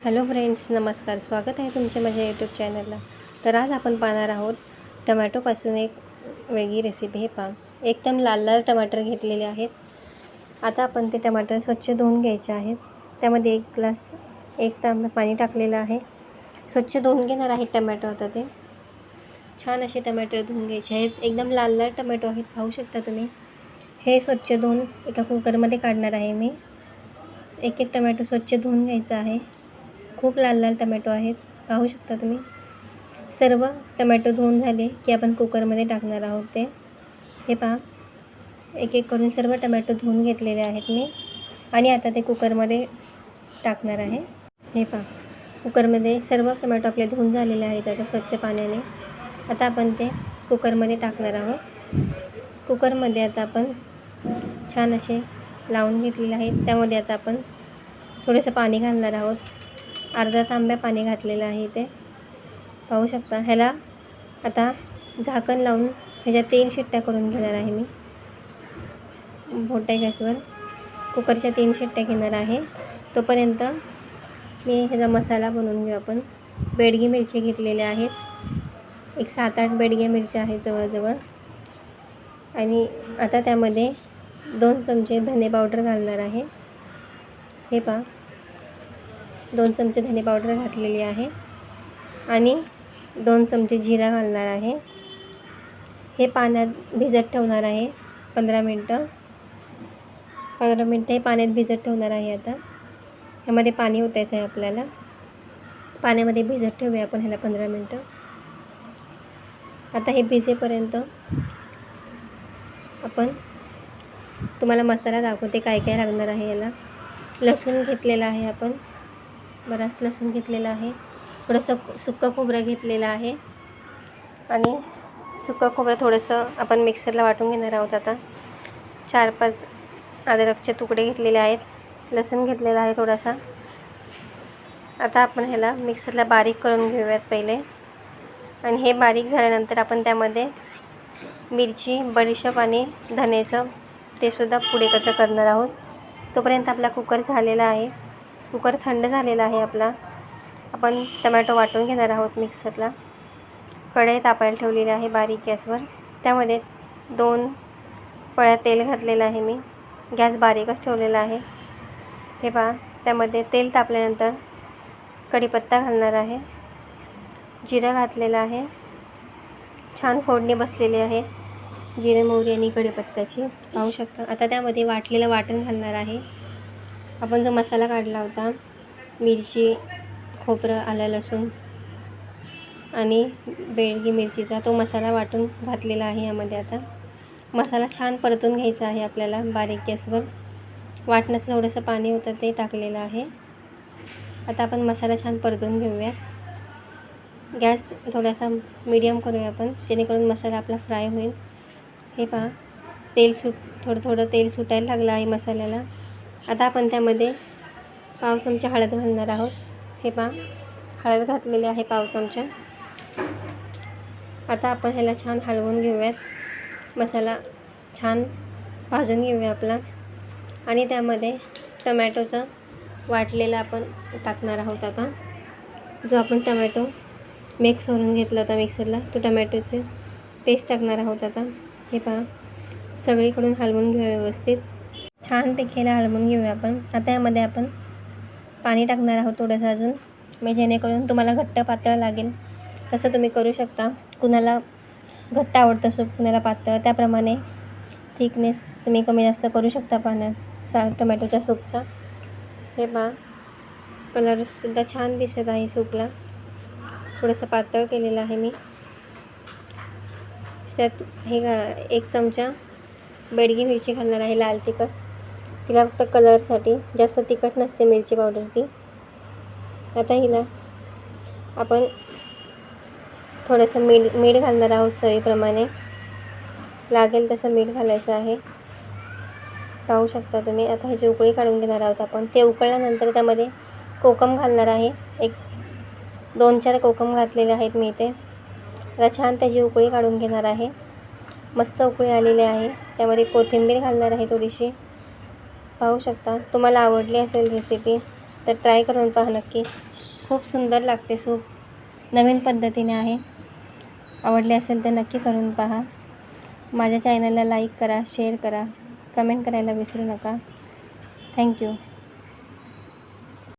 Hello friends नमस्कार. स्वागत आहे तुमचे माझ्या यूट्यूब चॅनलला तर आज आपण पाहणार आहोत टमॅटोपासून एक वेगळी रेसिपी हे पहा. एकदम लाल लाल टमाटर घेतलेले आहेत. आता आपण ते टमाटर स्वच्छ धुवून घ्यायचे आहेत. त्यामध्ये एक ग्लास एक तांब पाणी टाकलेलं आहे. स्वच्छ धुवून घेणार आहे टमॅटो आता ते. छान असे टमॅटो धुवून घ्यायचे आहेत. एकदम लाल लाल टमॅटो आहेत. पाहू शकता तुम्ही. हे स्वच्छ धुवून एका कुकरमध्ये काढणार आहे मी. एक एक टमॅटो स्वच्छ धुवून घ्यायचा आहे. खूप लाल लाल टमॅटो आहेत. पाहू शकता तुम्ही? सर्व टमॅटो धुवून झाले की आपण कुकरमध्ये टाकणार आहोत ते. हे पहा. एक एक करून सर्व टमॅटो धुवून घेतलेले आहेत मी. आणि आता ते कुकरमध्ये टाकणार आहे. हे पहा. कुकरमध्ये सर्व टमॅटो आपले धुवून झालेले आहेत आता स्वच्छ पाण्याने. आता आपण ते कुकरमध्ये टाकणार आहोत. कुकरमध्ये आता आपण छान असे लावून घेतलेले आहेत. त्यामध्ये आता आपण थोडंसं पाणी घालणार आहोत. अर्धा तांब्या पाणी घातलेलं आहे इथे. पाहू शकता. ह्याला आता झाकण लावून ह्याच्या तीन शिट्ट्या करून घेणार आहे मी. मोठ्या गॅसवर. कुकरच्या तीन शिट्ट्या घेणार आहे. तोपर्यंत मी ह्याचा मसाला बनवून घेऊ आपण. बेडगी मिरची घेतलेल्या आहेत. एक सात आठ बेडग्या मिरच्या आहेत जवळजवळ. आणि आता त्यामध्ये दोन चमचे धने पावडर घालणार आहे. हे पहा. दोन चमचे धने पावडर घातलेली आहे आणि दोन चमचे जिरा घालणार आहे. हे पाण्यात भिजत ठेवणार आहे पंधरा मिनटं. पंधरा मिनटं हे पाण्यात भिजत ठेवणार आहे आता. ह्यामध्ये पाणी ओतायचं आहे आपल्याला. पाण्यामध्ये भिजत ठेवूया आपण ह्याला पंधरा मिनटं. आता हे भिजेपर्यंत आपण तुम्हाला मसाला दाखवते काय काय लागणार आहे याला. लसूण घेतलेला आहे आपण. बराच लसूण घेतलेला आहे. थोडंसं सुक्कं खोबरं घेतलेलं आहे. आणि सुकं खोबरं थोडंसं आपण मिक्सरला वाटून घेणार आहोत आता. चार पाच अद्रकचे तुकडे घेतलेले आहेत. लसूण घेतलेला आहे थोडासा. आता आपण ह्याला मिक्सरला बारीक करून घेऊयात पहिले. आणि हे बारीक झाल्यानंतर आपण त्यामध्ये मिरची बडीशेप आणि धनेचं ते सुद्धा पुढे कसं करणार आहोत. तोपर्यंत आपला कुकर झालेला आहे. कुकर थंड झालेला आहे आपला. आपण टमॅटो वाटून घेणार आहोत मिक्सरला. कढई तापायला ठेवलेली आहे बारीक गॅसवर. त्यामध्ये दोन पळ्या तेल घातलेलं आहे मी. गॅस बारीकच ठेवलेला आहे. हे पहा त्यामध्ये तेल तापल्यानंतर कढीपत्ता घालणार आहे. जिरं घातलेलं आहे. छान फोडणी बसलेली आहे. जिरे मोहरी आणि कढीपत्त्याची. पाहू शकता. आता त्यामध्ये वाटलेलं वाटण घालणार आहे. आपण जो मसाला काढला होता मिरची खोबरं आलं लसूण आणि बेडगी मिरचीचा तो मसाला वाटून घातलेला आहे यामध्ये आता. मसाला छान परतून घ्यायचा आहे आपल्याला बारीक गॅसवर. वाटण्याचं थोडंसं पाणी होतं ते टाकलेलं आहे. आता आपण मसाला छान परतून घेऊया गॅस थोडासा मीडियम करूया आपण जेणेकरून मसाला आपला फ्राय होईल. हे पहा तेल सुट थोडं थोडं तेल सुटायला लागलं आहे मसाल्याला. आता आपण त्यामध्ये पाव हळद घालणार आहोत. हे पहा हळद घातलेली आहे पाव चमचा. आता आपण ह्याला छान हलवून घेऊयात. मसाला छान भाजून घेऊया आपला. आणि त्यामध्ये टमॅटोचा वाटलेला आपण टाकणार आहोत आता. जो आपण टमॅटो मिक्स करून घेतला होता मिक्सरला तो टमॅटोचे पेस्ट टाकणार आहोत आता. हे पहा सगळीकडून हलवून घेऊया व्यवस्थित. छानपैकी ह्याला हलवून घेऊया आपण. आता यामध्ये आपण पाणी टाकणार आहोत थोडंसं अजून. मी जेणेकरून तुम्हाला घट्ट पातळ लागेल. तसं तुम्ही करू शकता. कुणाला घट्ट आवडतं सूप कुणाला पातळ त्याप्रमाणे थिकनेस तुम्ही कमी जास्त करू शकता पाण्यात. सा टोमॅटोच्या सूपचा. हे पहा. कलरसुद्धा छान दिसत आहे सूपला. थोडंसं पातळ केलेलं आहे मी. त्यात हे घा एक चमचा बेडगी मिरची घालणार आहे लाल तिखट. तिला फक्त कलरसाठी जास्त तिखट नसते मिरची पावडर ती आता हिला आपण थोडंसं मीठ मीठ घालणार आहोत चवीप्रमाणे. लागेल तसं मीठ घालायचं आहे. पाहू शकता तुम्ही. आता ह्याची उकळी काढून घेणार आहोत आपण. ते उकळल्यानंतर त्यामध्ये कोकम घालणार आहे. एक दोन चार कोकम घातलेले आहेत मी इथे. आता छान त्याची उकळी काढून घेणार आहे. मस्त उकळी आलेली आहे. त्यामध्ये कोथिंबीर घालणार आहे थोडीशी. पाहू शकता. तुम्हाला आवडली असेल रेसिपी तर ट्राय करून पहा नक्की. खूप सुंदर लागते सूप. नवीन पद्धतीने आहे. आवडले असेल तर नक्की करून पहा. माझ्या चॅनलला लाईक करा शेअर करा. कमेंट करायला विसरू नका. थँक्यू